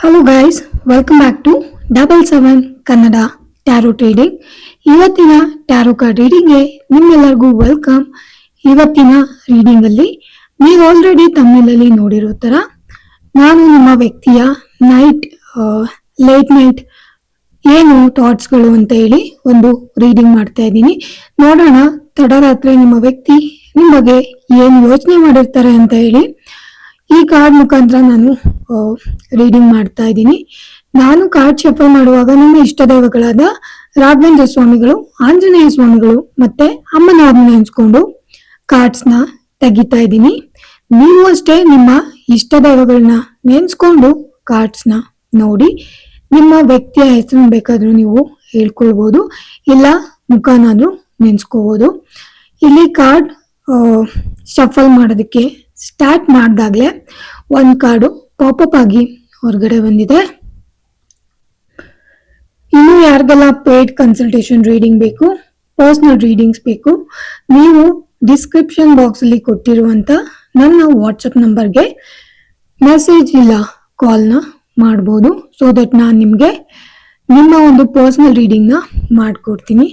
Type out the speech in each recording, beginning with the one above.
Hello guys welcome back to double seven Kannada tarot trading ಇವತ್ತಿನ tarot card ರೀಡಿಂಗ್ಗೆ ನಿಮ್ಮೆಲ್ಲರಿಗೂ welcome ಇವತ್ತಿನ reading ಅಲ್ಲಿ ನೀವು ಆಲ್ರೆಡಿ ತಮಿಳಲ್ಲಿ ನೋಡಿರೋ ತರ ನಾನು ನಿಮ್ಮ ವ್ಯಕ್ತಿಯ ನೈಟ್ ಲೇಟ್ ನೈಟ್ ಏನು ಥಾಟ್ಸ್ಗಳು ಅಂತ ಹೇಳಿ ಒಂದು ರೀಡಿಂಗ್ ಮಾಡ್ತಾ ಇದ್ದೀನಿ. ನೋಡೋಣ ತಡರಾತ್ರಿ ನಿಮ್ಮ ವ್ಯಕ್ತಿ ನಿಮ್ಮ ಬಗ್ಗೆ ಏನು ಯೋಚನೆ ಮಾಡಿರ್ತಾರೆ ಅಂತ ಹೇಳಿ. ಈ ಕಾರ್ಡ್ ಮುಖಾಂತರ ನಾನು ರೀಡಿಂಗ್ ಮಾಡ್ತಾ ಇದ್ದೀನಿ. ನಾನು ಕಾರ್ಡ್ ಶಫಲ್ ಮಾಡುವಾಗ ನನ್ನ ಇಷ್ಟ ದೈವಗಳಾದ ರಾಘವೇಂದ್ರ ಸ್ವಾಮಿಗಳು, ಆಂಜನೇಯ ಸ್ವಾಮಿಗಳು ಮತ್ತೆ ಅಮ್ಮನವ್ರನ್ನ ನೆನೆಸ್ಕೊಂಡು ಕಾರ್ಡ್ಸ್ನ ತೆಗಿತಾ ಇದ್ದೀನಿ. ನೀವು ಅಷ್ಟೇ ನಿಮ್ಮ ಇಷ್ಟ ದೈವಗಳನ್ನ ನೆನೆಸ್ಕೊಂಡು ಕಾರ್ಡ್ಸ್ನ ನೋಡಿ, ನಿಮ್ಮ ವ್ಯಕ್ತಿಯ ಹೆಸರು ಬೇಕಾದರೂ ನೀವು ಹೇಳ್ಕೊಳ್ಬೋದು, ಇಲ್ಲ ಮುಖಾನಾದ್ರೂ ನೆನೆಸ್ಕೋಬೋದು. ಇಲ್ಲಿ ಕಾರ್ಡ್ ಶಫಲ್ ಮಾಡೋದಕ್ಕೆ ಸ್ಟಾರ್ಟ್ ಮಾಡಿದಾಗಲೇ ಒಂದು ಕಾರ್ಡು ಪಾಪಪ್ ಆಗಿ ಹೊರಗಡೆ ಬಂದಿದೆ. ಇನ್ನು ಯಾರಿಗೆಲ್ಲ ಪೇಯ್ಡ್ ಕನ್ಸಲ್ಟೇಷನ್ ರೀಡಿಂಗ್ ಬೇಕು ಪರ್ಸ್ನಲ್ ರೀಡಿಂಗ್ಸ್ ಬೇಕು, ನೀವು ಡಿಸ್ಕ್ರಿಪ್ಷನ್ ಬಾಕ್ಸ್ ಅಲ್ಲಿ ಕೊಟ್ಟಿರುವಂತ ನನ್ನ ವಾಟ್ಸಪ್ ನಂಬರ್ಗೆ ಮೆಸೇಜ್ ಇಲ್ಲ ಕಾಲ್ನ ಮಾಡ್ಬೋದು. ಸೊ ದಟ್ ನಾನು ನಿಮಗೆ ನಿಮ್ಮ ಒಂದು ಪರ್ಸ್ನಲ್ ರೀಡಿಂಗ್ನ ಮಾಡಿಕೊಡ್ತೀನಿ.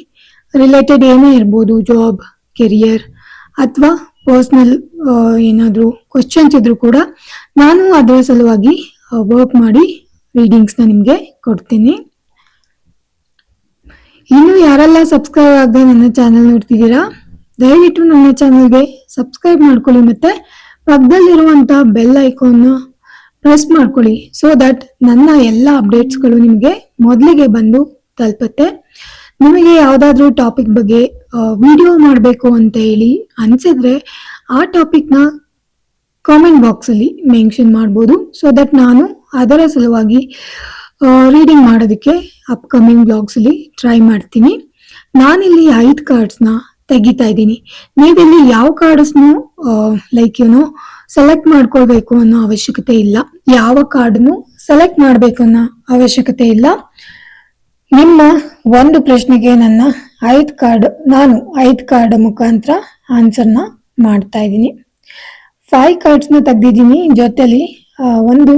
ರಿಲೇಟೆಡ್ ಏನೇ ಇರ್ಬೋದು ಜಾಬ್ ಕೆರಿಯರ್ ಅಥವಾ ಪರ್ಸ್ನಲ್ ಏನಾದರೂ ಕ್ವಶನ್ಸ್ ಇದ್ರೂ ಕೂಡ ನಾನು ಅದರ ಸಲುವಾಗಿ ವರ್ಕ್ ಮಾಡಿ ರೀಡಿಂಗ್ಸ್ನ ನಿಮಗೆ ಕೊಡ್ತೀನಿ. ಇನ್ನು ಯಾರೆಲ್ಲ ಸಬ್ಸ್ಕ್ರೈಬ್ ಆಗದೆ ನನ್ನ ಚಾನೆಲ್ ನೋಡ್ತಿದ್ದೀರಾ, ದಯವಿಟ್ಟು ನನ್ನ ಚಾನಲ್ಗೆ ಸಬ್ಸ್ಕ್ರೈಬ್ ಮಾಡ್ಕೊಳ್ಳಿ ಮತ್ತೆ ಪಕ್ಕದಲ್ಲಿರುವಂಥ ಬೆಲ್ ಐಕಾನ್ನ ಪ್ರೆಸ್ ಮಾಡ್ಕೊಳ್ಳಿ ಸೊ ದಟ್ ನನ್ನ ಎಲ್ಲ ಅಪ್ಡೇಟ್ಸ್ಗಳು ನಿಮಗೆ ಮೊದಲಿಗೆ ಬಂದು ತಲುಪುತ್ತೆ. ನಿಮಗೆ ಯಾವುದಾದ್ರೂ ಟಾಪಿಕ್ ಬಗ್ಗೆ ವಿಡಿಯೋ ಮಾಡಬೇಕು ಅಂತ ಹೇಳಿ ಅನ್ಸಿದ್ರೆ ಆ ಟಾಪಿಕ್ನ ಕಾಮೆಂಟ್ ಬಾಕ್ಸಲ್ಲಿ ಮೆನ್ಷನ್ ಮಾಡ್ಬೋದು. ಸೊ ದಟ್ ನಾನು ಅದರ ಸಲುವಾಗಿ ರೀಡಿಂಗ್ ಮಾಡೋದಕ್ಕೆ ಅಪ್ಕಮಿಂಗ್ ಬ್ಲಾಗ್ಸಲ್ಲಿ ಟ್ರೈ ಮಾಡ್ತೀನಿ. ನಾನಿಲ್ಲಿ ಐದು ಕಾರ್ಡ್ಸ್ನ ತೆಗಿತಾ ಇದ್ದೀನಿ. ನೀವಿಲ್ಲಿ ಯಾವ ಕಾರ್ಡ್ಸ್ನು ಲೈಕ್ ಏನೋ ಸೆಲೆಕ್ಟ್ ಮಾಡ್ಕೊಳ್ಬೇಕು ಅನ್ನೋ ಅವಶ್ಯಕತೆ ಇಲ್ಲ. ಯಾವ ಕಾರ್ಡ್ನು ಸೆಲೆಕ್ಟ್ ಮಾಡಬೇಕು ಅವಶ್ಯಕತೆ ಇಲ್ಲ. ನಿಮ್ಮ ಒಂದು ಪ್ರಶ್ನೆಗೆ ನನ್ನ ಐದು ಕಾರ್ಡ್, ನಾನು ಐದು ಕಾರ್ಡ್ ಮುಖಾಂತರ ಆನ್ಸರ್ನ ಮಾಡ್ತಾ ಇದ್ದೀನಿ. ಫೈವ್ ಕಾರ್ಡ್ಸ್ನ ತೆಗ್ದಿದ್ದೀನಿ. ಜೊತೆಲಿ ಒಂದು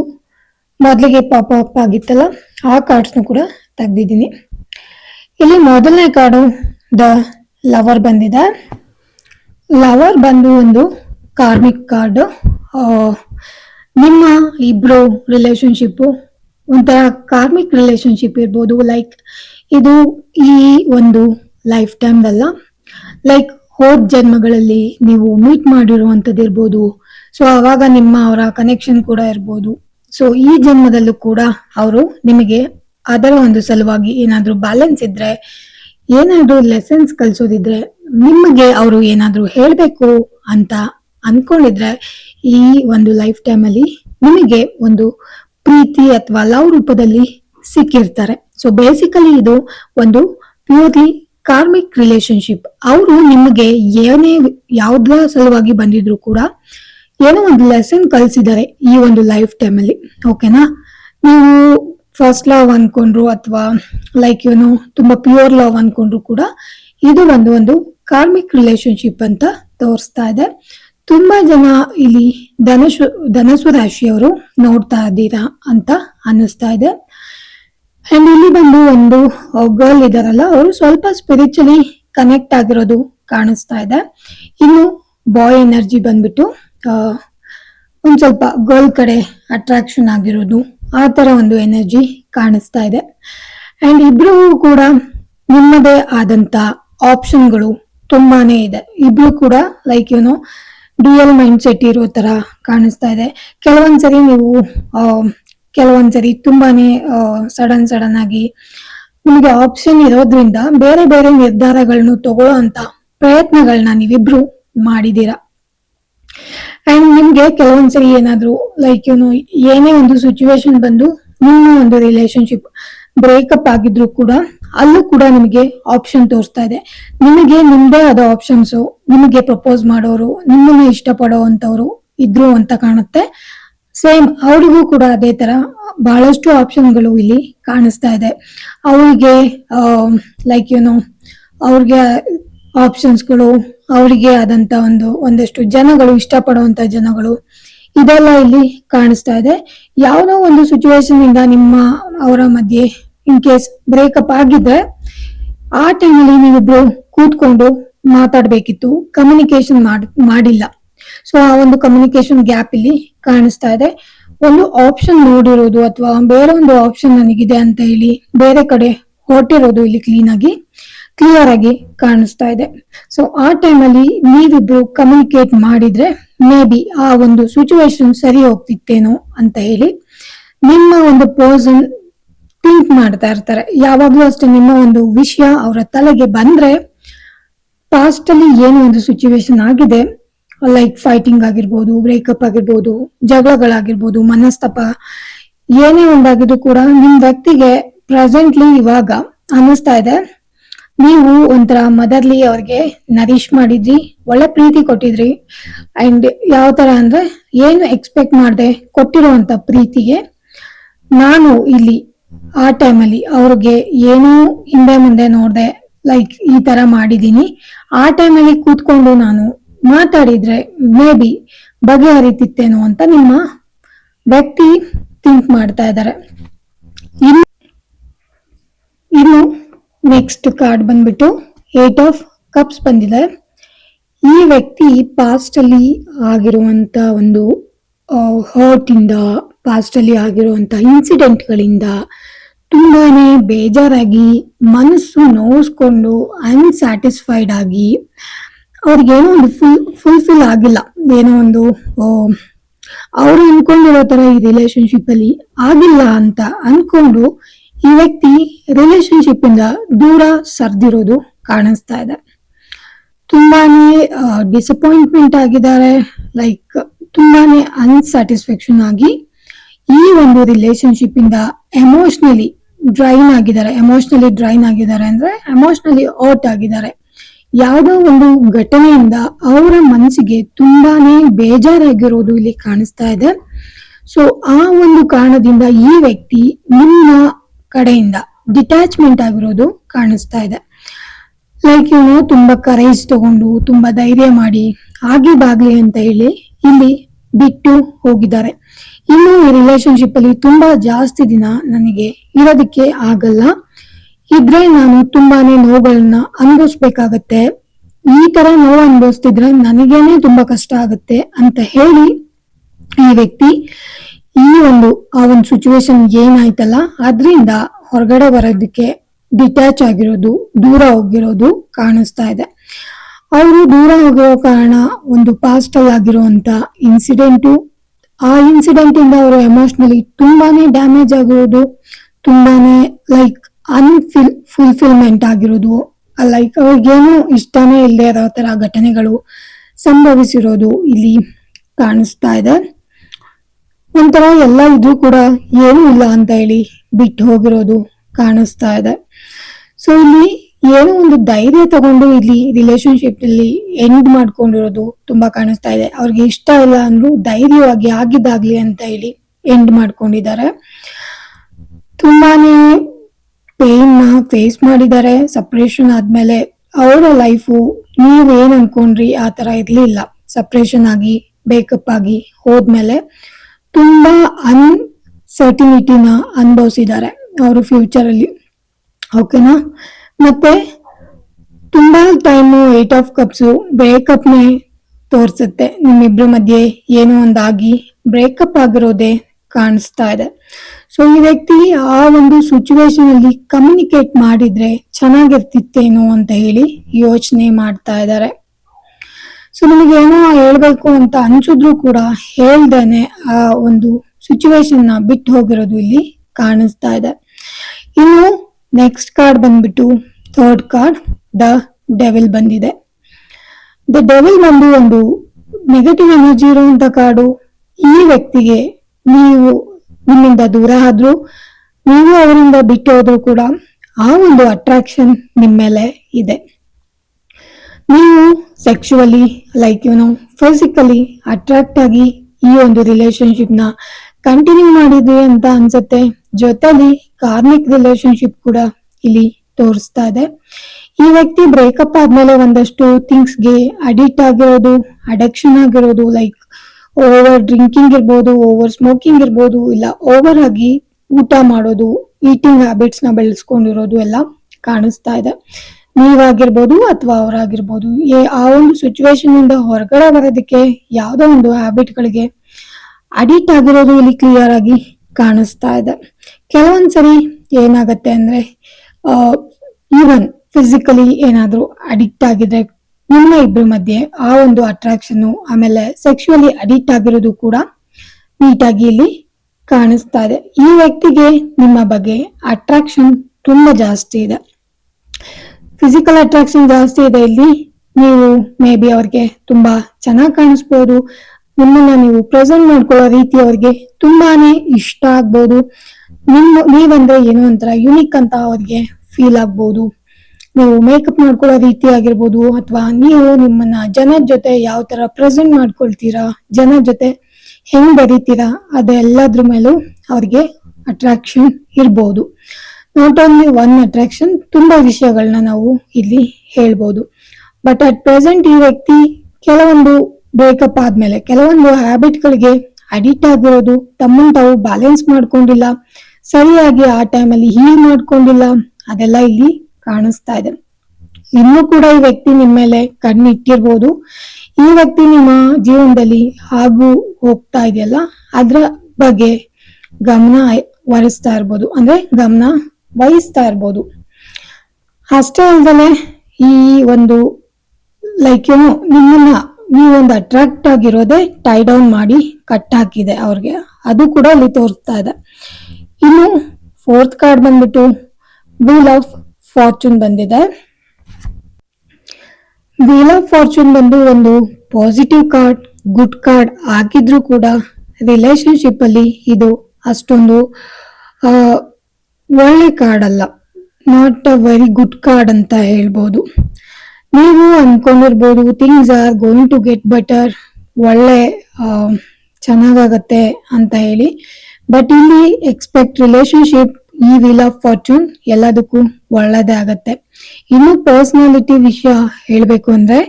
ಮೊದಲಿಗೆ ಪಾಪ ಅಪ್ ಆಗಿತ್ತಲ್ಲ, ಆ ಕಾರ್ಡ್ಸ್ನು ಕೂಡ ತೆಗ್ದಿದ್ದೀನಿ. ಇಲ್ಲಿ ಮೊದಲನೇ ಕಾರ್ಡು ದ ಲವರ್ ಬಂದಿದೆ. ಲವರ್ ಬಂದು ಒಂದು ಕಾರ್ಮಿಕ್ ಕಾರ್ಡು ನಿಮ್ಮ ಇಬ್ರು ರಿಲೇಶನ್ಶಿಪ್ಪು ಒಂಥರ ಕಾರ್ಮಿಕ್ ರಿಲೇಶನ್ಶಿಪ್ ಇರ್ಬೋದು ಲೈಕ್ ಇದು ಈ ಒಂದು ಲೈಫ್ ಟೈಮ್ದಲ್ಲ ಲೈಕ್ ಹೋದ ಜನ್ಮಗಳಲ್ಲಿ ನೀವು ಮೀಟ್ ಮಾಡಿರುವಂಥದ್ದು ಇರ್ಬೋದು. ಸೊ ಆವಾಗ ನಿಮ್ಮ ಅವರ ಕನೆಕ್ಷನ್ ಕೂಡ ಇರ್ಬೋದು. ಸೊ ಈ ಜನ್ಮದಲ್ಲೂ ಕೂಡ ಅವರು ನಿಮಗೆ ಅದರ ಒಂದು ಸಲುವಾಗಿ ಏನಾದರೂ ಬ್ಯಾಲೆನ್ಸ್ ಇದ್ರೆ, ಏನಾದರೂ ಲೆಸನ್ಸ್ ಕಲಿಸೋದಿದ್ರೆ ನಿಮಗೆ ಅವರು ಏನಾದರೂ ಹೇಳಬೇಕು ಅಂತ ಅನ್ಕೊಂಡಿದ್ರೆ ಈ ಒಂದು ಲೈಫ್ ಟೈಮಲ್ಲಿ ನಿಮಗೆ ಒಂದು ಪ್ರೀತಿ ಅಥವಾ ಲವ್ ರೂಪದಲ್ಲಿ ಸಿಕ್ಕಿರ್ತಾರೆ. ಸೊ ಬೇಸಿಕಲಿ ಇದು ಒಂದು ಪ್ಯೂರ್ಲಿ ಕಾರ್ಮಿಕ್ ರಿಲೇಶನ್ಶಿಪ್ ಅವರು ನಿಮಗೆ ಏನೇ ಯಾವ್ದ್ರ ಸಲುವಾಗಿ ಬಂದಿದ್ರು ಕೂಡ ಏನೋ ಒಂದು ಲೆಸನ್ ಕಲಿಸಿದ್ದಾರೆ ಈ ಒಂದು ಲೈಫ್ ಟೈಮಲ್ಲಿ ಓಕೆನಾ ನೀವು ಫಸ್ಟ್ ಲವ್ ಅನ್ಕೊಂಡ್ರು ಅಥವಾ ಲೈಕ್ ಏನು ತುಂಬಾ ಪ್ಯೂರ್ ಲವ್ ಅನ್ಕೊಂಡ್ರು ಕೂಡ ಇದು ಒಂದು ಒಂದು ಕಾರ್ಮಿಕ್ ರಿಲೇಶನ್ಶಿಪ್ ಅಂತ ತೋರಿಸ್ತಾ ಇದೆ. ತುಂಬಾ ಜನ ಇಲ್ಲಿ ಧನಸು ಧನಸು ರಾಶಿಯವರು ನೋಡ್ತಾ ಇದ್ದೀರಾ ಅಂತ ಅನ್ನಿಸ್ತಾ ಇದೆ. ಅಂಡ್ ಇಲ್ಲಿ ಬಂದು ಒಂದು ಗರ್ಲ್ ಇದಾರಲ್ಲ, ಅವರು ಸ್ವಲ್ಪ ಸ್ಪಿರಿಚುಲಿ ಕನೆಕ್ಟ್ ಆಗಿರೋದು ಕಾಣಿಸ್ತಾ ಇದೆ. ಇನ್ನು ಬಾಯ್ ಎನರ್ಜಿ ಬಂದ್ಬಿಟ್ಟು ಒಂದ್ ಸ್ವಲ್ಪ ಗರ್ಲ್ ಕಡೆ ಅಟ್ರಾಕ್ಷನ್ ಆಗಿರೋದು, ಆ ತರ ಒಂದು ಎನರ್ಜಿ ಕಾಣಿಸ್ತಾ ಇದೆ. ಅಂಡ್ ಇಬ್ರು ಕೂಡ ನಿಮ್ಮದೇ ಆದಂತ ಆಪ್ಷನ್ಗಳು ತುಂಬಾನೇ ಇದೆ. ಇಬ್ರು ಕೂಡ ಲೈಕ್ ಏನೋ ಡ್ಯೂಯಲ್ ಮೈಂಡ್ ಸೆಟ್ ಇರೋ ತರ ಕಾಣಿಸ್ತಾ ಇದೆ. ಕೆಲವೊಂದ್ಸರಿ ನೀವು ಕೆಲವೊಂದ್ಸರಿ ತುಂಬಾನೇ ಸಡನ್ ಸಡನ್ ಆಗಿ ನಿಮಗೆ ಆಪ್ಷನ್ ಇರೋದ್ರಿಂದ ಬೇರೆ ಬೇರೆ ನಿರ್ಧಾರಗಳನ್ನು ತಗೊಳ್ಳೋ ಅಂತ ಪ್ರಯತ್ನಗಳನ್ನ ನೀವಿಬ್ರು ಮಾಡಿದೀರಾ ಅಂಡ್ ನಿಮ್ಗೆ ಕೆಲವೊಂದ್ಸರಿ ಏನಾದ್ರು ಲೈಕ್ ಏನು ಏನೇ ಒಂದು ಸಿಚುವೇಶನ್ ಬಂದು, ನಿಮ್ಮ ಒಂದು ರಿಲೇಶನ್ಶಿಪ್ ಬ್ರೇಕಪ್ ಆಗಿದ್ರು ಕೂಡ ಅಲ್ಲೂ ಕೂಡ ನಿಮಗೆ ಆಪ್ಷನ್ ತೋರಿಸ್ತಾ ಇದೆ. ನಿಮಗೆ ನಿಮ್ಮದೇ ಆದ ಆಪ್ಷನ್ಸ್ ನಿಮಗೆ ಪ್ರಪೋಸ್ ಮಾಡೋರು, ನಿಮ್ಮನ್ನ ಇಷ್ಟಪಡೋ ಅಂತವ್ರು ಇದ್ರು ಅಂತ ಕಾಣುತ್ತೆ. ಸೇಮ್ ಅವರಿಗೂ ಕೂಡ ಅದೇ ತರ ಬಹಳಷ್ಟು ಆಪ್ಷನ್ಗಳು ಇಲ್ಲಿ ಕಾಣಿಸ್ತಾ ಇದೆ. ಅವರಿಗೆ ಲೈಕ್ ಏನೋ ಅವ್ರಿಗೆ ಆಪ್ಷನ್ಸ್ಗಳು ಅವರಿಗೆ ಆದಂತ ಒಂದು, ಒಂದಷ್ಟು ಜನಗಳು ಇಷ್ಟಪಡುವಂತ ಜನಗಳು ಇದೆಲ್ಲ ಇಲ್ಲಿ ಕಾಣಿಸ್ತಾ ಇದೆ. ಯಾವುದೋ ಒಂದು ಸಿಚುವೇಶನ್ ಇಂದ ನಿಮ್ಮ ಅವರ ಮಧ್ಯೆ ಇನ್ ಕೇಸ್ ಬ್ರೇಕಪ್ ಆಗಿದೆ, ಆ ಟೈಮಲ್ಲಿ ನೀವಿಬ್ರು ಕೂತ್ಕೊಂಡು ಮಾತಾಡ್ಬೇಕಿತ್ತು. ಕಮ್ಯುನಿಕೇಶನ್ ಮಾಡಿಲ್ಲ. ಸೊ ಆ ಒಂದು ಕಮ್ಯುನಿಕೇಶನ್ ಗ್ಯಾಪ್ ಇಲ್ಲಿ ಕಾಣಿಸ್ತಾ ಇದೆ. ಒಂದು ಆಪ್ಷನ್ ನೋಡಿರೋದು ಅಥವಾ ಬೇರೆ ಒಂದು ಆಪ್ಷನ್ ನನಗಿದೆ ಅಂತ ಹೇಳಿ ಬೇರೆ ಕಡೆ ಹೊರಟಿರೋದು ಇಲ್ಲಿ ಕ್ಲೀನ್ ಆಗಿ ಕ್ಲಿಯರ್ ಆಗಿ ಕಾಣಿಸ್ತಾ ಇದೆ. ಸೊ ಆ ಟೈಮಲ್ಲಿ ನೀವಿಬ್ರು ಕಮ್ಯುನಿಕೇಟ್ ಮಾಡಿದ್ರೆ ಮೇ ಬಿ ಆ ಒಂದು ಸಿಚುವೇಶನ್ ಸರಿ ಹೋಗ್ತಿತ್ತೇನೋ ಅಂತ ಹೇಳಿ ನಿಮ್ಮ ಒಂದು ಪರ್ಸನ್ ಥಿಂಕ್ ಮಾಡ್ತಾ ಇರ್ತಾರೆ. ಯಾವಾಗ್ಲೂ ಅಷ್ಟೇ ನಿಮ್ಮ ಒಂದು ವಿಷಯ ಅವರ ತಲೆಗೆ ಬಂದ್ರೆ ಪಾಸ್ಟ್ ಅಲ್ಲಿ ಏನು ಒಂದು ಸಿಚುವೇಶನ್ ಆಗಿದೆ? ಲೈಕ್ ಫೈಟಿಂಗ್ ಆಗಿರ್ಬೋದು ಬ್ರೇಕಪ್ ಆಗಿರ್ಬೋದು, ಜಗಳಗಳಾಗಿರ್ಬೋದು, ಮನಸ್ತಾಪ, ಏನೇ ಒಂದಾಗಿದ್ರು ಕೂಡ ನಿಮ್ ವ್ಯಕ್ತಿಗೆ ಪ್ರೆಸೆಂಟ್ಲಿ ಇವಾಗ ಅನ್ನಿಸ್ತಾ ಇದೆ. ನೀವು ಒಂಥರ ಮದರ್ಲಿ ಅವ್ರಿಗೆ ನರಿಶ್ ಮಾಡಿದ್ರಿ, ಒಳ್ಳೆ ಪ್ರೀತಿ ಕೊಟ್ಟಿದ್ರಿ. ಅಂಡ್ ಯಾವ ತರ ಅಂದ್ರೆ ಏನು ಎಕ್ಸ್ಪೆಕ್ಟ್ ಮಾಡಿದೆ ಕೊಟ್ಟಿರುವಂತ ಪ್ರೀತಿಗೆ ನಾನು ಇಲ್ಲಿ ಆ ಟೈಮಲ್ಲಿ ಅವ್ರಿಗೆ ಏನೂ ಹಿಂದೆ ಮುಂದೆ ನೋಡ್ದೆ ಲೈಕ್ ಈ ತರ ಮಾಡಿದೀನಿ ಆ ಟೈಮಲ್ಲಿ ಕೂತ್ಕೊಂಡು ನಾನು ಮಾತಾಡಿದ್ರೆ ಮೇ ಬಿ ಬಗೆಹರಿತಿತ್ತೇನೋ ಅಂತ ನಿಮ್ಮ ವ್ಯಕ್ತಿ ಥಿಂಕ್ ಮಾಡ್ತಾ ಇದ್ದಾರೆ. ಇನ್ನು ಇನ್ನು ನೆಕ್ಸ್ಟ್ ಕಾರ್ಡ್ ಬಂದ್ಬಿಟ್ಟು ಏಟ್ ಆಫ್ ಕಪ್ಸ್ ಬಂದಿದೆ. ಈ ವ್ಯಕ್ತಿ ಪಾಸ್ಟ್ ಅಲ್ಲಿ ಆಗಿರುವಂತ ಒಂದು ಹರ್ಟ್ ಇಂದ ಪಾಸ್ಟ್ ಅಲ್ಲಿ ಆಗಿರುವಂತ ಇನ್ಸಿಡೆಂಟ್ ಗಳಿಂದ ತುಂಬಾನೇ ಬೇಜಾರಾಗಿ, ಮನಸ್ಸು ನೋವಿಸ್ಕೊಂಡು ಅನ್ಸ್ಯಾಟಿಸ್ಫೈಡ್ ಆಗಿ ಅವ್ರಿಗೇನೋ ಒಂದು ಫುಲ್ ಫುಲ್ಫಿಲ್ ಆಗಿಲ್ಲ. ಏನೋ ಒಂದು ಅವರು ಅನ್ಕೊಂಡಿರೋ ತರ ಈ ರಿಲೇಶನ್ಶಿಪ್ ಅಲ್ಲಿ ಆಗಿಲ್ಲ ಅಂತ ಅನ್ಕೊಂಡು ಈ ವ್ಯಕ್ತಿ ರಿಲೇಶನ್ಶಿಪ್ ಇಂದ ದೂರ ಸರ್ದಿರೋದು ಕಾಣಿಸ್ತಾ ಇದೆ. ತುಂಬಾನೇ ಡಿಸಪಾಯಿಂಟ್ಮೆಂಟ್ ಆಗಿದ್ದಾರೆ ಲೈಕ್ ತುಂಬಾನೇ ಅನ್ಸ್ಯಾಟಿಸ್ಫ್ಯಾಕ್ಷನ್ ಆಗಿ ಈ ಒಂದು ರಿಲೇಶನ್ಶಿಪ್ ಇಂದ ಎಮೋಷ್ನಲಿ ಡ್ರೈನ್ ಆಗಿದ್ದಾರೆ. ಎಮೋಷ್ನಲಿ ಡ್ರೈನ್ ಆಗಿದ್ದಾರೆ ಅಂದ್ರೆ ಎಮೋಷ್ನಲಿ ಔಟ್ ಆಗಿದ್ದಾರೆ. ಯಾವುದೋ ಒಂದು ಘಟನೆಯಿಂದ ಅವರ ಮನಸ್ಸಿಗೆ ತುಂಬಾನೇ ಬೇಜಾರಾಗಿರೋದು ಇಲ್ಲಿ ಕಾಣಿಸ್ತಾ ಇದೆ. ಸೊ ಆ ಒಂದು ಕಾರಣದಿಂದ ಈ ವ್ಯಕ್ತಿ ನಿಮ್ಮ ಕಡೆಯಿಂದ ಡಿಟ್ಯಾಚ್ಮೆಂಟ್ ಆಗಿರೋದು ಕಾಣಿಸ್ತಾ ಇದೆ. ಲೈಕ್ ಇವನು ತುಂಬಾ ಕರೈಸ್ ತಗೊಂಡು ತುಂಬಾ ಧೈರ್ಯ ಮಾಡಿ ಆಗಿ ಬಾಗ್ಲಿ ಅಂತ ಹೇಳಿ ಇಲ್ಲಿ ಬಿಟ್ಟು ಹೋಗಿದ್ದಾರೆ. ಇನ್ನು ಈ ರಿಲೇಶನ್ಶಿಪ್ ಅಲ್ಲಿ ತುಂಬಾ ಜಾಸ್ತಿ ದಿನ ನನಗೆ ಇರೋದಕ್ಕೆ ಆಗಲ್ಲ. ಇದ್ರೆ ನಾನು ತುಂಬಾನೇ ನೋವುಗಳನ್ನ ಅನುಭವಿಸ್ಬೇಕಾಗತ್ತೆ. ಈ ತರ ನೋವು ಅನುಭವಿಸ್ತಿದ್ರೆ ನನಗೇನೆ ತುಂಬಾ ಕಷ್ಟ ಆಗುತ್ತೆ ಅಂತ ಹೇಳಿ ಈ ವ್ಯಕ್ತಿ ಈ ಒಂದು, ಆ ಒಂದು ಸಿಚುವೇಶನ್ ಏನಾಯ್ತಲ್ಲ, ಅದರಿಂದ ಹೊರಗಡೆ ಬರೋದಕ್ಕೆ ಡಿಟ್ಯಾಚ್ ಆಗಿರೋದು, ದೂರ ಹೋಗಿರೋದು ಕಾಣಿಸ್ತಾ ಇದೆ. ಅವರು ದೂರ ಹೋಗಿರೋ ಕಾರಣ ಒಂದು ಪಾಸ್ಟ್ ಅಲ್ಲಿ ಆಗಿರುವಂತ ಇನ್ಸಿಡೆಂಟು ಆ ಇನ್ಸಿಡೆಂಟ್ ಇಂದ ಅವರು ಎಮೋಷನಲಿ ತುಂಬಾನೇ ಡ್ಯಾಮೇಜ್ ಆಗಿರೋದು, ತುಂಬಾನೇ ಲೈಕ್ ಅನ್ಫಿಲ್ ಫುಲ್ಫಿಲ್ಮೆಂಟ್ ಆಗಿರೋದು. ಲೈಕ್ ಅವ್ರಿಗೇನು ಇಷ್ಟನೇ ಇಲ್ಲದೆ ಇರೋ ತರ ಘಟನೆಗಳು ಸಂಭವಿಸಿರೋದು ಇಲ್ಲಿ ಕಾಣಿಸ್ತಾ ಇದೆ. ಒಂಥರ ಎಲ್ಲ ಇದು ಕೂಡ ಏನೂ ಇಲ್ಲ ಅಂತ ಹೇಳಿ ಬಿಟ್ಟು ಹೋಗಿರೋದು ಕಾಣಿಸ್ತಾ ಇದೆ. ಸೊ ಇಲ್ಲಿ ಏನೋ ಒಂದು ಧೈರ್ಯ ತಗೊಂಡು ಇಲ್ಲಿ ರಿಲೇಶನ್ಶಿಪ್ ಅಲ್ಲಿ ಎಂಡ್ ಮಾಡ್ಕೊಂಡಿರೋದು ತುಂಬಾ ಕಾಣಿಸ್ತಾ ಇದೆ. ಅವ್ರಿಗೆ ಇಷ್ಟ ಇಲ್ಲ ಅಂದ್ರೂ ಧೈರ್ಯವಾಗಿ ಆಗಿದ್ದಾಗ್ಲಿ ಅಂತ ಹೇಳಿ ಎಂಡ್ ಮಾಡ್ಕೊಂಡಿದ್ದಾರೆ. ತುಂಬಾನೇ ಪೇನ್ನ ಫೇಸ್ ಮಾಡಿದ್ದಾರೆ. ಸಪ್ರೇಷನ್ ಆದ್ಮೇಲೆ ಅವರ ಲೈಫು ನೀವೇನ್ ಅನ್ಕೊಂಡ್ರಿ ಆ ತರ ಇರ್ಲಿಲ್ಲ. ಸಪ್ರೇಷನ್ ಆಗಿ ಬೇಕಪ್ ಆಗಿ ಹೋದ್ಮೇಲೆ ತುಂಬಾ ಅನ್ಸರ್ಟಿನಿಟಿನ ಅನುಭವಿಸಿದ್ದಾರೆ ಅವರು ಫ್ಯೂಚರ್ ಅಲ್ಲಿ. ಓಕೆನಾ ಮತ್ತೆ ತುಂಬಾ ಟೈಮು ಏಟ್ ಆಫ್ ಕಪ್ಸು ಬ್ರೇಕಪ್ನೇ ತೋರಿಸುತ್ತೆ. ನಿಮ್ಮಿಬ್ರ ಮಧ್ಯೆ ಏನೋ ಒಂದಾಗಿ ಬ್ರೇಕಪ್ ಆಗಿರೋದೇ ಕಾಣಿಸ್ತಾ ಇದೆ. ಸೊ ಈ ವ್ಯಕ್ತಿ ಆ ಒಂದು ಸಿಚುವೇಶನ್ ಅಲ್ಲಿ ಕಮ್ಯುನಿಕೇಟ್ ಮಾಡಿದ್ರೆ ಚೆನ್ನಾಗಿರ್ತಿತ್ತೇನೋ ಅಂತ ಹೇಳಿ ಯೋಚನೆ ಮಾಡ್ತಾ ಇದ್ದಾರೆ. ಸೊ ನನಗೆ ಏನೋ ಹೇಳ್ಬೇಕು ಅಂತ ಅನ್ಸಿದ್ರು ಕೂಡ ಹೇಳ್ದೇನೆ ಆ ಒಂದು ಸಿಚುವೇಶನ್ನ ಬಿಟ್ಟು ಹೋಗಿರೋದು ಇಲ್ಲಿ ಕಾಣಿಸ್ತಾ ಇದೆ. ಇನ್ನು ನೆಕ್ಸ್ಟ್ ಕಾರ್ಡ್ ಬಂದ್ಬಿಟ್ಟು ಥರ್ಡ್ ಕಾರ್ಡ್ ದ ಡೆವಿಲ್ ಬಂದಿದೆ. ದ ಡೆವಿಲ್ ಬಂದು ಒಂದು ನೆಗೆಟಿವ್ ಎನರ್ಜಿ ಇರುವಂತ ಕಾರ್ಡು ಈ ವ್ಯಕ್ತಿಗೆ ನೀವು ನಿಮ್ಮಿಂದ ದೂರ ಆದ್ರೂ, ನೀವು ಅವರಿಂದ ಬಿಟ್ಟು ಕೂಡ ಆ ಒಂದು ಅಟ್ರಾಕ್ಷನ್ ನಿಮ್ಮ ಮೇಲೆ ಇದೆ. ನೀವು sexually like no physically attract ಆಗಿ ಈ ಒಂದು ರಿಲೇಶನ್ಶಿಪ್ನ ಕಂಟಿನ್ಯೂ ಮಾಡಿದ್ವಿ ಅಂತ ಅನ್ಸುತ್ತೆ. ಜೊತೆಲಿ ಕಾರ್ಮಿಕ್ ರಿಲೇಶನ್ಶಿಪ್ ಕೂಡ ಇಲ್ಲಿ ತೋರಿಸ್ತಾ ಇದೆ. ಈ ವ್ಯಕ್ತಿ ಬ್ರೇಕಪ್ ಆದ್ಮೇಲೆ ಒಂದಷ್ಟು ಥಿಂಗ್ಸ್ಗೆ ಅಡಿಕ್ಟ್ ಆಗಿರೋದು ಅಡಕ್ಷನ್ ಆಗಿರೋದು ಲೈಕ್ ಓವರ್ ಡ್ರಿಂಕಿಂಗ್ ಇರ್ಬೋದು ಓವರ್ ಸ್ಮೋಕಿಂಗ್ ಇರ್ಬೋದು, ಇಲ್ಲ ಓವರ್ ಆಗಿ ಊಟ ಮಾಡೋದು ಈಟಿಂಗ್ ಹ್ಯಾಬಿಟ್ಸ್ನ ಬೆಳೆಸ್ಕೊಂಡಿರೋದು ಎಲ್ಲ ಕಾಣಿಸ್ತಾ ಇದೆ. ನೀವಾಗಿರ್ಬೋದು ಅಥವಾ ಅವರಾಗಿರ್ಬೋದು. ಆ ಒಂದು ಸಿಚುವೇಶನ್ ಇಂದ ಹೊರಗಡೆ ಬರೋದಕ್ಕೆ ಯಾವುದೋ ಒಂದು ಹ್ಯಾಬಿಟ್ ಗಳಿಗೆ ಅಡಿಕ್ಟ್ ಆಗಿರೋದು ಇಲ್ಲಿ ಕ್ಲಿಯರ್ ಆಗಿ ಕಾಣಿಸ್ತಾ ಇದೆ. ಕೆಲವೊಂದ್ಸರಿ ಏನಾಗತ್ತೆ ಅಂದ್ರೆ ಈವನ್ ಫಿಸಿಕಲಿ ಏನಾದರೂ ಅಡಿಕ್ಟ್ ಆಗಿದ್ರೆ ನಿಮ್ಮ ಇಬ್ಬರ ಮಧ್ಯೆ ಆ ಒಂದು ಅಟ್ರಾಕ್ಷನ್ ಆಮೇಲೆ ಸೆಕ್ಷುವಲಿ ಅಡಿಕ್ಟ್ ಆಗಿರೋದು ಕೂಡ ನೀಟಾಗಿ ಇಲ್ಲಿ ಕಾಣಿಸ್ತಾ ಇದೆ. ಈ ವ್ಯಕ್ತಿಗೆ ನಿಮ್ಮ ಬಗ್ಗೆ ಅಟ್ರಾಕ್ಷನ್ ತುಂಬಾ ಜಾಸ್ತಿ ಇದೆ. ಫಿಸಿಕಲ್ ಅಟ್ರಾಕ್ಷನ್ ಜಾಸ್ತಿ ಇದೆ ಇಲ್ಲಿ. ನೀವು ಮೇ ಬಿ ಅವ್ರಿಗೆ ತುಂಬಾ ಚೆನ್ನಾಗಿ ಕಾಣಿಸ್ಬೋದು. ನಿಮ್ಮನ್ನ ನೀವು ಪ್ರೆಸೆಂಟ್ ಮಾಡ್ಕೊಳ್ಳೋ ರೀತಿ ಅವ್ರಿಗೆ ತುಂಬಾನೇ ಇಷ್ಟ ಆಗ್ಬೋದು. ನಿಮ್ಮ, ನೀವಂದ್ರೆ ಏನೋ ಒಂಥರ ಯುನಿಕ್ ಅಂತ ಅವ್ರಿಗೆ ಫೀಲ್ ಆಗ್ಬೋದು. ನೀವು ಮೇಕಪ್ ಮಾಡ್ಕೊಳ್ಳೋ ರೀತಿ ಆಗಿರ್ಬೋದು ಅಥವಾ ನೀವು ನಿಮ್ಮನ್ನ ಜನರ ಜೊತೆ ಯಾವ ತರ ಪ್ರೆಸೆಂಟ್ ಮಾಡ್ಕೊಳ್ತೀರಾ ಜನರ ಜೊತೆ ಹೆಂಗ್ ಬರೀತೀರಾ ಅದೆಲ್ಲದ್ರ ಮೇಲೂ ಅವ್ರಿಗೆ ಅಟ್ರಾಕ್ಷನ್ ಇರ್ಬೋದು. ನಾಟ್ ಓನ್ಲಿ ಒನ್ ಅಟ್ರಾಕ್ಷನ್ ತುಂಬಾ ವಿಷಯಗಳನ್ನ ನಾವು ಇಲ್ಲಿ ಹೇಳ್ಬೋದು. ಬಟ್ ಅಟ್ ಪ್ರೆಸೆಂಟ್ ಈ ವ್ಯಕ್ತಿ ಕೆಲವೊಂದು ಬ್ರೇಕಪ್ ಆದ್ಮೇಲೆ, ಕೆಲವೊಂದು ಹ್ಯಾಬಿಟ್ ಗಳಿಗೆ ಅಡಿಕ್ಟ್ ಆಗಿರೋದು, ತಮ್ಮನ್ನು ತಾವು ಬ್ಯಾಲೆನ್ಸ್ ಮಾಡ್ಕೊಂಡಿಲ್ಲ, ಸರಿಯಾಗಿ ಆ ಟೈಮಲ್ಲಿ ಹೀಲ್ ಮಾಡ್ಕೊಂಡಿಲ್ಲ, ಅದೆಲ್ಲ ಇಲ್ಲಿ ಕಾಣಿಸ್ತಾ ಇದೆ. ಇನ್ನು ಕೂಡ ಈ ವ್ಯಕ್ತಿ ನಿಮ್ಮ ಮೇಲೆ ಕಣ್ಣಿಟ್ಟಿರ್ಬೋದು. ಈ ವ್ಯಕ್ತಿ ನಿಮ್ಮ ಜೀವನದಲ್ಲಿ ಹಾಗು ಹೋಗ್ತಾ ಇದೆಯಲ್ಲ, ಅದ್ರ ಬಗ್ಗೆ ಗಮನ ವರಿಸ್ತಾ ಇರ್ಬೋದು. ಅಂದ್ರೆ ಗಮನ ವಹಿಸ್ತಾ ಇರ್ಬೋದು. ಅಷ್ಟೇ ಅಲ್ದಲೆ ಈ ಒಂದು ಲೈಕ್ ಏನು ನಿಮ್ಮನ್ನ ನೀವೊಂದು ಅಟ್ರಾಕ್ಟ್ ಆಗಿರೋದೇ ಟೈ ಡೌನ್ ಮಾಡಿ ಕಟ್ ಹಾಕಿದೆ ಅವ್ರಿಗೆ. ಅದು ಕೂಡ ಅಲ್ಲಿ ತೋರಿಸ್ತಾ ಇದೆ. ಇನ್ನು ಫೋರ್ತ್ ಕಾರ್ಡ್ ಬಂದ್ಬಿಟ್ಟು ವೀಲ್ ಆಫ್ ಫಾರ್ಚೂನ್ ಬಂದಿದೆ. ವೀಲ್ ಆಫ್ ಫಾರ್ಚೂನ್ ಬಂದು ಒಂದು ಪಾಸಿಟಿವ್ ಕಾರ್ಡ್ ಗುಡ್ ಕಾರ್ಡ್ ಆಗಿದ್ರು ಕೂಡ ರಿಲೇಶನ್ಶಿಪ್ ಅಲ್ಲಿ ಇದು ಅಷ್ಟೊಂದು ಒಳ್ಳೆ ಕಾರ್ಡ್ ಅಲ್ಲ. Not a very good card ಅಂತ ಹೇಳ್ಬೋದು. ನೀವು ಅಂದ್ಕೊಂಡಿರ್ಬೋದು things are going to get better ಒಳ್ಳೆ ಚೆನ್ನಾಗತ್ತೆ ಅಂತ ಹೇಳಿ. ಬಟ್ ಇಲ್ಲಿ ಎಕ್ಸ್ಪೆಕ್ಟ್ ರಿಲೇಶನ್ಶಿಪ್ ಈ ವೀಲ್ ಆಫ್ ಫಾರ್ಚೂನ್ ಎಲ್ಲದಕ್ಕೂ ಒಳ್ಳೇದೇ ಆಗತ್ತೆ. ಇನ್ನು ಪರ್ಸನಾಲಿಟಿ ವಿಷಯ ಹೇಳ್ಬೇಕು ಅಂದ್ರೆ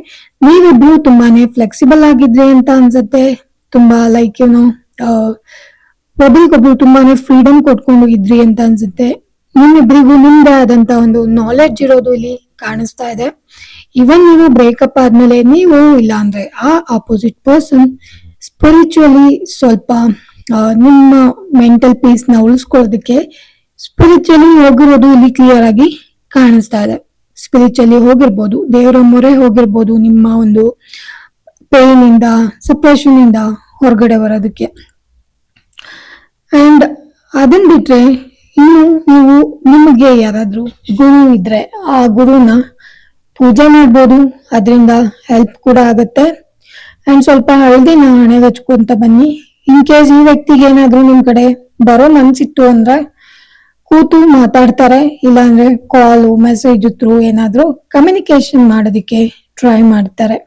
ನೀವಿಬ್ರು ತುಂಬಾನೇ ಫ್ಲೆಕ್ಸಿಬಲ್ ಆಗಿದ್ರಿ ಅಂತ ಅನ್ಸುತ್ತೆ. ತುಂಬಾ ಲೈಕ್ ಏನು ಒಬ್ರಿಗೊಬ್ರು ತುಂಬಾನೇ ಫ್ರೀಡಮ್ ಕೊಟ್ಕೊಂಡು ಇದ್ರಿ ಅಂತ ಅನ್ಸುತ್ತೆ. ನಿಮ್ಮಿಬ್ರಿಗೂ ನಿಮ್ದೇ ಆದಂತ ಒಂದು ನಾಲೆಡ್ಜ್ ಇರೋದು ಇಲ್ಲಿ ಕಾಣಿಸ್ತಾ ಇದೆ. ಇವನ್ ನೀವು ಬ್ರೇಕಪ್ ಆದ್ಮೇಲೆ ನೀವು ಇಲ್ಲ ಅಂದ್ರೆ ಆ ಆಪೋಸಿಟ್ ಪರ್ಸನ್ ಸ್ಪಿರಿಚುವಲಿ ಸ್ವಲ್ಪ ನಿಮ್ಮ ಮೆಂಟಲ್ ಪೀಸ್ನ ಉಳಿಸ್ಕೊಳ್ಳೋದಕ್ಕೆ ಸ್ಪಿರಿಚುವಲಿ ಹೋಗಿರೋದು ಇಲ್ಲಿ ಕ್ಲಿಯರ್ ಆಗಿ ಕಾಣಿಸ್ತಾ ಇದೆ. ಸ್ಪಿರಿಚುವಲಿ ಹೋಗಿರ್ಬೋದು, ದೇವರ ಮೊರೆ ಹೋಗಿರ್ಬೋದು ನಿಮ್ಮ ಒಂದು ಪೇನ್ ಇಂದ ಸಪ್ರೇಷನ್ ಇಂದ ಹೊರಗಡೆ ಬರೋದಕ್ಕೆ. ಅಂಡ್ ಅದನ್ ಬಿಟ್ರೆ ಇನ್ನು ನೀವು ನಿಮಗೆ ಯಾರಾದ್ರೂ ಗುರು ಇದ್ರೆ ಆ ಗುರುನ ಪೂಜೆ ಮಾಡ್ಬೋದು. ಅದರಿಂದ ಹೆಲ್ಪ್ ಕೂಡ ಆಗತ್ತೆ. ಅಂಡ್ ಸ್ವಲ್ಪ ಹಳದಿನ ಹಣೆಗೆ ಹಚ್ಕೊಂತ ಬನ್ನಿ. ಇನ್ ಕೇಸ್ ಈ ವ್ಯಕ್ತಿಗೆ ಏನಾದ್ರೂ ನಿಮ್ ಕಡೆ ಬರೋ ಮನ್ಸಿತ್ತು ಅಂದ್ರೆ ಕೂತು ಮಾತಾಡ್ತಾರೆ. ಇಲ್ಲಾಂದ್ರೆ ಕಾಲು ಮೆಸೇಜ್ ಥ್ರೂ ಏನಾದರೂ ಕಮ್ಯುನಿಕೇಶನ್ ಮಾಡೋದಕ್ಕೆ ಟ್ರೈ ಮಾಡ್ತಾರೆ.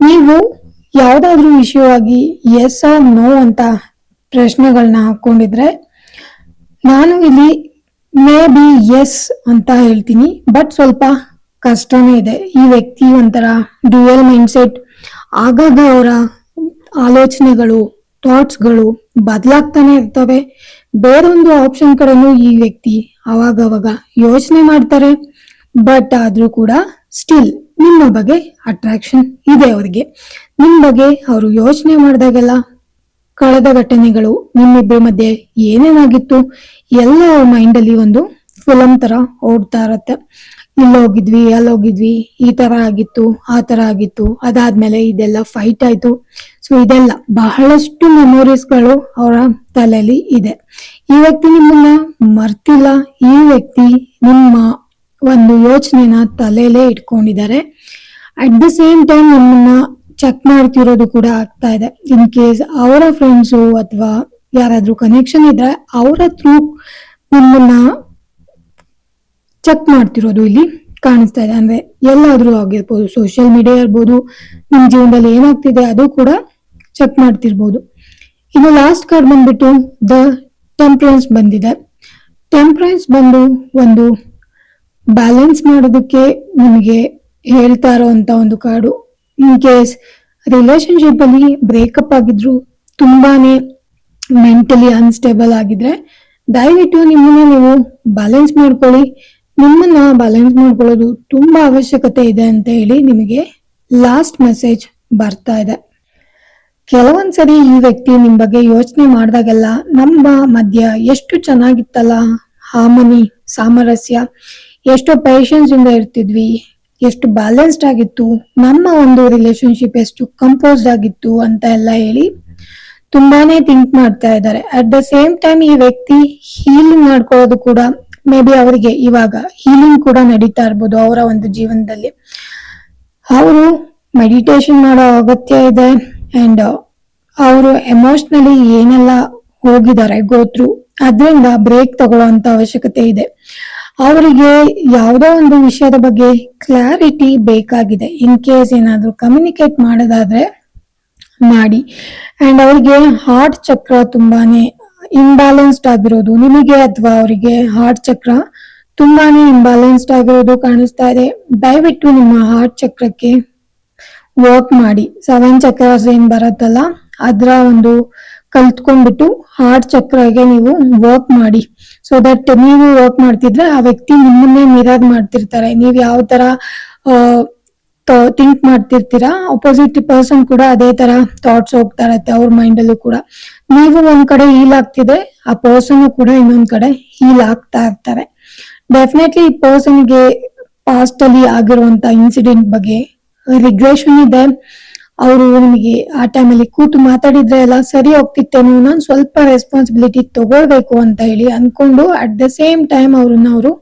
ನೀವು ಯಾವ್ದಾದ್ರು ವಿಷಯವಾಗಿ ಎಸ್ ಆರ್ ನೋ ಅಂತ ಪ್ರಶ್ನೆಗಳನ್ನ ಹಾಕೊಂಡಿದ್ರೆ, ನಾನು ಇಲ್ಲಿ ಮೇ ಬಿ ಎಸ್ ಅಂತ ಹೇಳ್ತೀನಿ ಬಟ್ ಸ್ವಲ್ಪ ಕಷ್ಟನೇ ಇದೆ. ಈ ವ್ಯಕ್ತಿ ಒಂಥರ ಡ್ಯೂಯಲ್ ಮೈಂಡ್ಸೆಟ್ ಆಗಾಗ ಅವರ ಆಲೋಚನೆಗಳು ಥಾಟ್ಸ್ಗಳು ಬದಲಾಗ್ತಾನೆ ಇರ್ತವೆ. ಬೇರೊಂದು ಆಪ್ಷನ್ ಕಡೆನೂ ಈ ವ್ಯಕ್ತಿ ಅವಾಗವಾಗ ಅವಾಗ ಯೋಚನೆ ಮಾಡ್ತಾರೆ. ಬಟ್ ಆದರೂ ಕೂಡ ಸ್ಟಿಲ್ ನಿಮ್ಮ ಬಗ್ಗೆ ಅಟ್ರಾಕ್ಷನ್ ಇದೆ ಅವರಿಗೆ. ನಿಮ್ಮ ಬಗ್ಗೆ ಅವರು ಯೋಚನೆ ಮಾಡಿದಾಗೆಲ್ಲ ಕಳೆದ ಘಟನೆಗಳು ನಿಮ್ಮಿಬ್ಬರ ಮಧ್ಯೆ ಏನೇನಾಗಿತ್ತು? ಎಲ್ಲ ಮೈಂಡ್ ಅಲ್ಲಿ ಒಂದು ಫಿಲಂ ತರ ಓಡ್ತಾ ಇರತ್ತೆ. ಅಲ್ಲಿ ಹೋಗಿದ್ವಿ, ಈ ತರ ಆಗಿತ್ತು, ಆ ತರ ಆಗಿತ್ತು. ಅದಾದ್ಮೇಲೆ ಇದೆಲ್ಲ ಫೈಟ್ ಆಯ್ತು. ಸೊ ಇದೆಲ್ಲ ಬಹಳಷ್ಟು ಮೆಮೊರೀಸ್ಗಳು ಅವರ ತಲೆಯಲ್ಲಿ ಇದೆ. ಈ ವ್ಯಕ್ತಿ ನಿಮ್ಮನ್ನ ಮರ್ತಿಲ್ಲ. ಈ ವ್ಯಕ್ತಿ ನಿಮ್ಮ ಒಂದು ಯೋಚನೆನ ತಲೆಯಲ್ಲೇ ಇಟ್ಕೊಂಡಿದ್ದಾರೆ. ಅಟ್ ದ ಸೇಮ್ ಟೈಮ್ ನಿಮ್ಮನ್ನ ಚೆಕ್ ಮಾಡ್ತಿರೋದು ಕೂಡ ಆಗ್ತಾ ಇದೆ. ಇನ್ ಕೇಸ್ ಅವರ ಫ್ರೆಂಡ್ಸು ಅಥವಾ ಯಾರಾದ್ರೂ ಕನೆಕ್ಷನ್ ಇದ್ರೆ ಅವರ ಥ್ರೂ ನಿಮ್ಮನ್ನ ಚೆಕ್ ಮಾಡ್ತಿರೋದು ಇಲ್ಲಿ ಕಾಣಿಸ್ತಾ ಇದೆ. ಅಂದ್ರೆ ಎಲ್ಲಾದ್ರೂ ಆಗಿರ್ಬೋದು ಸೋಷಿಯಲ್ ಮೀಡಿಯಾ ಇರ್ಬೋದು ನಿಮ್ಮ ಜೀವನದಲ್ಲಿ ಏನಾಗ್ತಿದೆ ಅದು ಕೂಡ ಚೆಕ್ ಮಾಡ್ತಿರ್ಬೋದು. ಇನ್ನು ಲಾಸ್ಟ್ ಕಾರ್ಡ್ ಬಂದ್ಬಿಟ್ಟು ದ ಟೆಂಪ್ರೆನ್ಸ್ ಬಂದಿದೆ. ಟೆಂಪ್ರೆನ್ಸ್ ಬಂದು ಒಂದು ಬ್ಯಾಲೆನ್ಸ್ ಮಾಡೋದಕ್ಕೆ ನಿಮಗೆ ಹೇಳ್ತಾ ಇರೋವಂಥ ಒಂದು ಕಾರ್ಡು ಇನ್ ಕೇಸ್ ರಿಲೇಶನ್ಶಿಪ್ ಅಲ್ಲಿ ಬ್ರೇಕಪ್ ಆಗಿದ್ರು ತುಂಬಾನೇ ಮೆಂಟಲಿ ಅನ್ಸ್ಟೇಬಲ್ ಆಗಿದ್ರೆ, ದಯವಿಟ್ಟು ನಿಮ್ಮನ್ನ ನೀವು ಬ್ಯಾಲೆನ್ಸ್ ಮಾಡ್ಕೊಳ್ಳಿ. ನಿಮ್ಮನ್ನ ಬ್ಯಾಲೆನ್ಸ್ ಮಾಡ್ಕೊಳ್ಳೋದು ತುಂಬಾ ಅವಶ್ಯಕತೆ ಇದೆ ಅಂತ ಹೇಳಿ ನಿಮಗೆ ಲಾಸ್ಟ್ ಮೆಸೇಜ್ ಬರ್ತಾ ಇದೆ. ಕೆಲವೊಂದ್ಸರಿ ಈ ವ್ಯಕ್ತಿ ನಿಮ್ ಬಗ್ಗೆ ಯೋಚನೆ ಮಾಡಿದಾಗೆಲ್ಲ ನಮ್ಮ ಮಧ್ಯ ಎಷ್ಟು ಚೆನ್ನಾಗಿತ್ತಲ್ಲ, ಹಾಮನಿ, ಸಾಮರಸ್ಯ, ಎಷ್ಟೋ ಪೇಷನ್ಸ್ ಇಂದ ಇರ್ತಿದ್ವಿ. ಎಷ್ಟು ಬ್ಯಾಲೆನ್ಸ್ಡ್ ಆಗಿತ್ತು, ನಮ್ಮ ಒಂದು ರಿಲೇಶನ್ಶಿಪ್ ಎಷ್ಟು ಕಂಪೋಸ್ಡ್ ಆಗಿತ್ತು ಅಂತ ಎಲ್ಲ ಹೇಳಿ ತುಂಬಾನೇ ಥಿಂಕ್ ಮಾಡ್ತಾ ಇದ್ದಾರೆ. ಅಟ್ ದ ಸೇಮ್ ಟೈಮ್ ಈ ವ್ಯಕ್ತಿ ಹೀಲಿಂಗ್ ಮಾಡ್ಕೊಳ್ಳೋದು ಕೂಡ ಮೇ ಬಿ ಅವರಿಗೆ ಇವಾಗ ಹೀಲಿಂಗ್ ಕೂಡ ನಡೀತಾ ಇರ್ಬೋದು ಅವರ ಒಂದು ಜೀವನದಲ್ಲಿ. ಅವರು ಮೆಡಿಟೇಷನ್ ಮಾಡೋ ಅಗತ್ಯ ಇದೆ ಅಂಡ್ ಅವರು ಎಮೋಷನಲಿ ಏನೆಲ್ಲ ಹೋಗಿದ್ದಾರೆ ಗೋತ್ರು ಅದರಿಂದ ಬ್ರೇಕ್ ತಗೊಳ್ಳೋಂತ ಅವಶ್ಯಕತೆ ಇದೆ. ಅವರಿಗೆ ಯಾವುದೋ ಒಂದು ವಿಷಯದ ಬಗ್ಗೆ ಕ್ಲಾರಿಟಿ ಬೇಕಾಗಿದೆ. ಇನ್ ಕೇಸ್ ಏನಾದರೂ ಕಮ್ಯುನಿಕೇಟ್ ಮಾಡೋದಾದ್ರೆ ಮಾಡಿ. ಅಂಡ್ ಅವರಿಗೆ ಹಾರ್ಟ್ ಚಕ್ರ ತುಂಬಾನೇ ಇಂಬ್ಯಾಲೆನ್ಸ್ಡ್ ಆಗಿರೋದು. ನಿಮಗೆ ಅಥವಾ ಅವರಿಗೆ ಹಾರ್ಟ್ ಚಕ್ರ ತುಂಬಾನೇ ಇಂಬ್ಯಾಲೆನ್ಸ್ಡ್ ಆಗಿರೋದು ಕಾಣಿಸ್ತಾ ಇದೆ. ದಯವಿಟ್ಟು ನಿಮ್ಮ ಹಾರ್ಟ್ ಚಕ್ರಕ್ಕೆ ವರ್ಕ್ ಮಾಡಿ. ಸೆವೆನ್ ಚಕ್ರಸ್ ಏನು ಬರುತ್ತಲ್ಲ, ಅದರ ಒಂದು ಕಲ್ತ್ಕೊಂಡ್ಬಿಟ್ಟು ಹಾರ್ಟ್ ಚಕ್ರಗೆ ನೀವು ವರ್ಕ್ ಮಾಡಿ. ಸೊ ದಟ್ ನೀವು ವರ್ಕ್ ಮಾಡ್ತಿದ್ರೆ ಆ ವ್ಯಕ್ತಿ ನಿಮ್ಮನ್ನೇ ಮಿರರ್ ಮಾಡ್ತಿರ್ತಾರೆ. ನೀವು ಯಾವ ತರ ಥಿಂಕ್ ಮಾಡ್ತಿರ್ತೀರಾ? ಅಪೋಸಿಟ್ ಪರ್ಸನ್ ಕೂಡ ಅದೇ ತರ ಥಾಟ್ಸ್ ಹೋಗ್ತಾ ಇರತ್ತೆ ಅವ್ರ ಮೈಂಡ್ ಅಲ್ಲೂ ಕೂಡ. ನೀವು ಒಂದ್ ಕಡೆ ಹೀಲ್ ಆಗ್ತಿದೆ ಆ ಪರ್ಸನ್ ಕೂಡ ಇನ್ನೊಂದ್ ಕಡೆ ಹೀಲ್ ಆಗ್ತಾ ಇರ್ತಾರೆ. ಡೆಫಿನೆಟ್ಲಿ ಈ ಪರ್ಸನ್ಗೆ ಪಾಸ್ಟ್ ಅಲ್ಲಿ ಆಗಿರುವಂತ ಇನ್ಸಿಡೆಂಟ್ ಬಗ್ಗೆ ರಿಗ್ರೆಷನ್ ಇದೆ. ಅವರು ನಿಮಗೆ ಆ ಟೈಮಲ್ಲಿ ಕೂತು ಮಾತಾಡಿದ್ರೆ ಎಲ್ಲ ಸರಿ ಹೋಗ್ತಿತ್ತೇನೋ ನಾನು ಸ್ವಲ್ಪ ರೆಸ್ಪಾನ್ಸಿಬಿಲಿಟಿ ತಗೊಳ್ಬೇಕು ಅಂತ ಹೇಳಿ ಅನ್ಕೊಂಡು ಅಟ್ ದ ಸೇಮ್ ಟೈಮ್ ಅವ್ರನ್ನ ಅವರು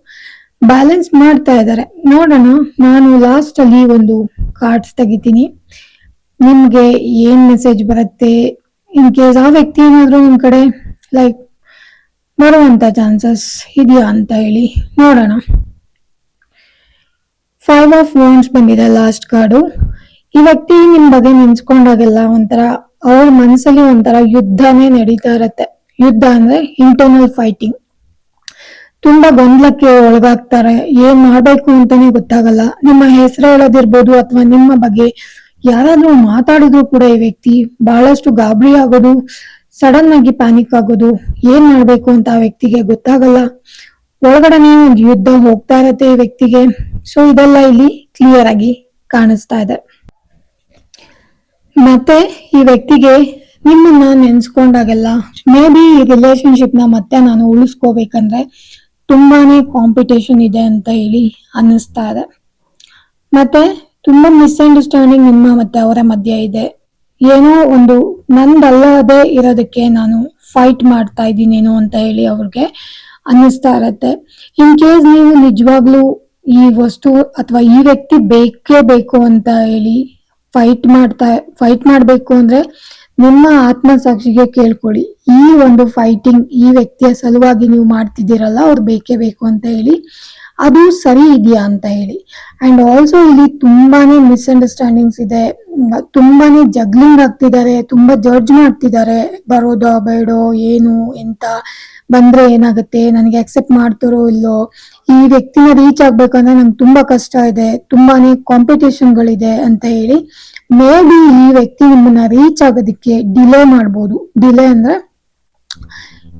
ಬ್ಯಾಲೆನ್ಸ್ ಮಾಡ್ತಾ ಇದ್ದಾರೆ. ನೋಡೋಣ, ನಾನು ಲಾಸ್ಟ್ ಅಲ್ಲಿ ಒಂದು ಕಾರ್ಡ್ಸ್ ತೆಗಿತೀನಿ. ನಿಮ್ಗೆ ಏನ್ ಮೆಸೇಜ್ ಬರುತ್ತೆ? ಇನ್ ಕೇಸ್ ಆ ವ್ಯಕ್ತಿ ಏನಾದ್ರು ನಿಮ್ ಕಡೆ ಲೈಕ್ ಬರುವಂತ ಚಾನ್ಸಸ್ ಇದೆಯಾ ಅಂತ ಹೇಳಿ ನೋಡೋಣ. ಫೈವ್ ಆಫ್ ವಾನ್ಸ್ ಬಂದಿದೆ ಲಾಸ್ಟ್ ಕಾರ್ಡು ಈ ವ್ಯಕ್ತಿ ನಿಮ್ ಬಗ್ಗೆ ನೆನ್ಸ್ಕೊಂಡಾಗೆಲ್ಲ ಒಂಥರ ಅವ್ರ ಮನ್ಸಲ್ಲಿ ಒಂಥರ ಯುದ್ಧನೇ ನಡೀತಾ ಇರತ್ತೆ. ಯುದ್ಧ ಅಂದ್ರೆ ಇಂಟರ್ನಲ್ ಫೈಟಿಂಗ್ ತುಂಬಾ ಗೊಂದಲಕ್ಕೆ ಒಳಗಾಗ್ತಾರೆ. ಏನ್ ಮಾಡ್ಬೇಕು ಅಂತಾನೆ ಗೊತ್ತಾಗಲ್ಲ. ನಿಮ್ಮ ಹೆಸರು ಹೇಳೋದಿರ್ಬೋದು ಅಥವಾ ನಿಮ್ಮ ಬಗ್ಗೆ ಯಾರಾದ್ರೂ ಮಾತಾಡಿದ್ರು ಕೂಡ ಈ ವ್ಯಕ್ತಿ ಬಹಳಷ್ಟು ಗಾಬರಿ ಆಗೋದು ಸಡನ್ ಆಗಿ ಪ್ಯಾನಿಕ್ ಆಗೋದು, ಏನ್ ಮಾಡ್ಬೇಕು ಅಂತ ಆ ವ್ಯಕ್ತಿಗೆ ಗೊತ್ತಾಗಲ್ಲ. ಒಳಗಡೆನೆ ಒಂದು ಯುದ್ಧ ಹೋಗ್ತಾ ಇರತ್ತೆ ಈ ವ್ಯಕ್ತಿಗೆ. ಸೊ ಇದೆಲ್ಲ ಇಲ್ಲಿ ಕ್ಲಿಯರ್ ಆಗಿ ಕಾಣಿಸ್ತಾ ಇದೆ. ಮತ್ತೆ ಈ ವ್ಯಕ್ತಿಗೆ ನಿಮ್ಮನ್ನ ನೆನ್ಸ್ಕೊಂಡಾಗೆಲ್ಲ ಮೇ ಬಿ ಈ ರಿಲೇಶನ್ಶಿಪ್ನ ಮತ್ತೆ ನಾನು ಉಳಿಸ್ಕೋಬೇಕಂದ್ರೆ ತುಂಬಾನೇ ಕಾಂಪಿಟೇಷನ್ ಇದೆ ಅಂತ ಹೇಳಿ ಅನ್ನಿಸ್ತಾ ಇದೆ. ಮತ್ತೆ ತುಂಬಾ ಮಿಸ್ಅಂಡರ್ಸ್ಟ್ಯಾಂಡಿಂಗ್ ನಿಮ್ಮ ಮತ್ತೆ ಅವರ ಮಧ್ಯೆ ಇದೆ. ಏನೋ ಒಂದು ನಂದಲ್ಲದೆ ಇರೋದಕ್ಕೆ ನಾನು ಫೈಟ್ ಮಾಡ್ತಾ ಇದ್ದೀನೇನೋ ಅಂತ ಹೇಳಿ ಅವ್ರಿಗೆ ಅನ್ನಿಸ್ತಾ ಇರತ್ತೆ. ಇನ್ ಕೇಸ್ ನೀವು ನಿಜವಾಗ್ಲೂ ಈ ವಸ್ತು ಅಥವಾ ಈ ವ್ಯಕ್ತಿ ಬೇಕೇ ಬೇಕು ಅಂತ ಹೇಳಿ ಫೈಟ್ ಮಾಡ್ತಾ ಫೈಟ್ ಮಾಡ್ಬೇಕು ಅಂದ್ರೆ ನಿಮ್ಮ ಆತ್ಮಸಾಕ್ಷಿಗೆ ಕೇಳ್ಕೊಳ್ಳಿ. ಈ ಒಂದು ಫೈಟಿಂಗ್ ಈ ವ್ಯಕ್ತಿಯ ಸಲುವಾಗಿ ನೀವು ಮಾಡ್ತಿದ್ದೀರಲ್ಲ, ಅವ್ರು ಬೇಕೇ ಬೇಕು ಅಂತ ಹೇಳಿ. ಅದು ಸರಿ ಇದೆಯಾ ಅಂತ ಹೇಳಿ. ಅಂಡ್ ಆಲ್ಸೋ ಇಲ್ಲಿ ತುಂಬಾನೇ ಮಿಸ್ಅಂಡರ್ಸ್ಟ್ಯಾಂಡಿಂಗ್ಸ್ ಇದೆ. ತುಂಬಾನೇ ಜಗ್ಲಿಂಗ್ ಆಗ್ತಿದ್ದಾರೆ, ತುಂಬಾ ಜಡ್ಜ್ ಮಾಡ್ತಿದ್ದಾರೆ. ಬರೋದೋ ಬೇಡೋ, ಏನು, ಎಂತ ಬಂದ್ರೆ ಏನಾಗುತ್ತೆ, ನನಗೆ ಅಕ್ಸೆಪ್ಟ್ ಮಾಡ್ತಾರೋ ಇಲ್ಲೋ ಈ ವ್ಯಕ್ತಿನ ರೀಚ್ ಆಗ್ಬೇಕಂದ್ರೆ ನಂಗೆ ತುಂಬಾ ಕಷ್ಟ ಇದೆ, ತುಂಬಾನೇ ಕಾಂಪಿಟೇಷನ್ಗಳಿದೆ ಅಂತ ಹೇಳಿ ಮೇ ಬಿ ಈ ವ್ಯಕ್ತಿ ನಿಮ್ಮನ್ನ ರೀಚ್ ಆಗೋದಕ್ಕೆ ಡಿಲೇ ಮಾಡ್ಬೋದು. ಡಿಲೇ ಅಂದ್ರೆ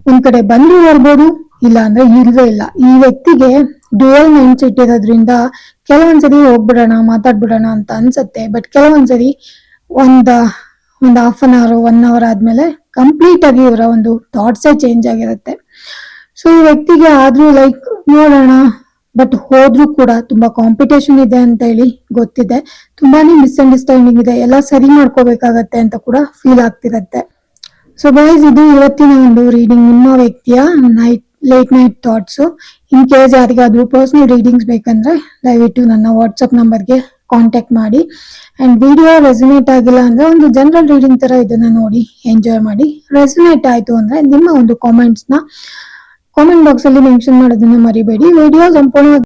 ಒಂದ್ ಕಡೆ ಬಂದು ಬರ್ಬೋದು ಇಲ್ಲ ಅಂದ್ರೆ ಇಲ್ವೇ ಇಲ್ಲ. ಈ ವ್ಯಕ್ತಿಗೆ ಡ್ಯುಯಲ್ ಮೈಂಡ್ ಸೆಟ್ ಇರೋದ್ರಿಂದ ಕೆಲವೊಂದ್ಸರಿ ಹೋಗ್ಬಿಡೋಣ, ಮಾತಾಡ್ಬಿಡೋಣ ಅಂತ ಅನ್ಸತ್ತೆ. ಬಟ್ ಕೆಲವೊಂದ್ಸರಿ ಒಂದ, ಒಂದ್ half an hour one hour ಆದ್ಮೇಲೆ ಕಂಪ್ಲೀಟ್ ಆಗಿ ಇವರ ಒಂದು ಥಾಟ್ಸೇ ಚೇಂಜ್ ಆಗಿರುತ್ತೆ. ಸೊ ಈ ವ್ಯಕ್ತಿಗೆ ಆದ್ರೂ ಲೈಕ್ ನೋಡೋಣ. ಬಟ್ ಹೋದ್ರೂ ಕೂಡ ತುಂಬಾ ಕಾಂಪಿಟೇಷನ್ ಇದೆ ಅಂತ ಹೇಳಿ ಗೊತ್ತಿದೆ. ತುಂಬಾನೇ ಮಿಸ್ಅಂಡರ್ಸ್ಟ್ಯಾಂಡಿಂಗ್ ಇದೆ. ಎಲ್ಲ ಸರಿ ಮಾಡ್ಕೋಬೇಕಾಗತ್ತೆ ಅಂತ ಕೂಡ ಫೀಲ್ ಆಗ್ತಿರತ್ತೆ. ಸೊ ಗೈಸ್ ಇದು ಇವತ್ತಿನ ಒಂದು ರೀಡಿಂಗ್ ನಿಮ್ಮ ವ್ಯಕ್ತಿಯ night late night thoughts in case ಯಾರಿಗಾದ್ರೂ ಪರ್ಸನಲ್ ರೀಡಿಂಗ್ಸ್ ಬೇಕಂದ್ರೆ ದಯವಿಟ್ಟು ನನ್ನ ವಾಟ್ಸಪ್ ನಂಬರ್ಗೆ ಕಾಂಟ್ಯಾಕ್ಟ್ ಮಾಡಿ. ಅಂಡ್ ವಿಡಿಯೋ ರೆಸನೇಟ್ ಆಗಿಲ್ಲ ಅಂದ್ರೆ ಒಂದು ಜನರಲ್ ರೀಡಿಂಗ್ ತರ ಇದನ್ನ ನೋಡಿ ಎಂಜಾಯ್ ಮಾಡಿ. ರೆಸನೇಟ್ ಆಯ್ತು ಅಂದ್ರೆ ನಿಮ್ಮ ಒಂದು ಕಾಮೆಂಟ್ಸ್ನ ಕಾಮೆಂಟ್ ಬಾಕ್ಸ್ ಅಲ್ಲಿ ಮೆನ್ಷನ್ ಮಾಡೋದನ್ನ ಮರಿಬೇಡಿ. ವಿಡಿಯೋ ಸಂಪೂರ್ಣವಾಗಿ